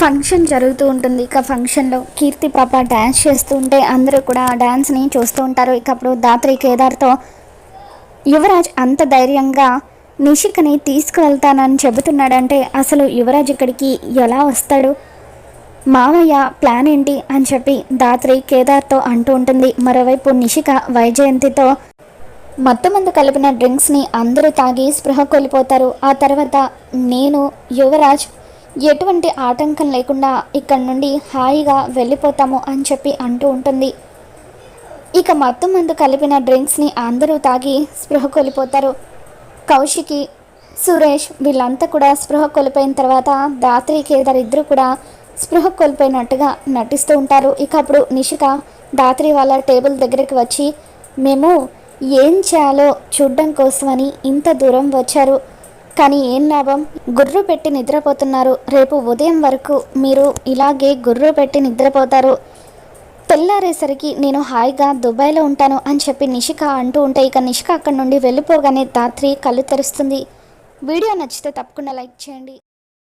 Function జరుగుతూ ఉంటుంది. ఇక ఫంక్షన్లో కీర్తి పాప డ్యాన్స్ చేస్తూ ఉంటే అందరూ కూడా ఆ డ్యాన్స్ని చూస్తూ ఉంటారు. ఇక అప్పుడు దాత్రి కేదార్తో యువరాజ్ అంత ధైర్యంగా నిషికని తీసుకువెళ్తానని చెబుతున్నాడంటే అసలు యువరాజ్ ఇక్కడికి ఎలా వస్తాడు? మావయ్య ప్లాన్ ఏంటి? అని చెప్పి దాత్రి కేదార్తో అంటూ ఉంటుంది. మరోవైపు నిషిక వైజయంతితో మొత్తం మందు కలిపిన డ్రింక్స్ని అందరూ తాగి స్పృహ కోల్పోతారు. ఆ తర్వాత నేను యువరాజ్ ఎటువంటి ఆటంకం లేకుండా ఇక్కడ నుండి హాయిగా వెళ్ళిపోతాము అని చెప్పి అంటూ ఉంటుంది. ఇక మొత్తం మందు కలిపిన డ్రింక్స్ని అందరూ తాగి స్పృహ కోల్పోతారు. కౌశికి సురేష్ వీళ్ళంతా కూడా స్పృహ కోల్పోయిన తర్వాత దాత్రి కేదారిద్దరూ ఇద్దరు కూడా స్పృహ కోల్పోయినట్టుగా నటిస్తూ ఉంటారు. ఇక అప్పుడు నిషిక దాత్రి వాళ్ళ టేబుల్ దగ్గరికి వచ్చి మేము ఏం చేయాలో చూడడం కోసమని ఇంత దూరం వచ్చారు. కానీ ఏం లాభం? గుర్రు పెట్టి నిద్రపోతున్నారు. రేపు ఉదయం వరకు మీరు ఇలాగే గుర్రు పెట్టి నిద్రపోతారు. తెల్లారేసరికి నేను హాయిగా దుబాయ్లో ఉంటాను అని చెప్పి నిషిక అంటూ ఉంటే ఇక నిషిక అక్కడి నుండి వెళ్ళిపోగానే దాత్రి కళ్ళు తెరుస్తుంది. వీడియో నచ్చితే తప్పకుండా లైక్ చేయండి.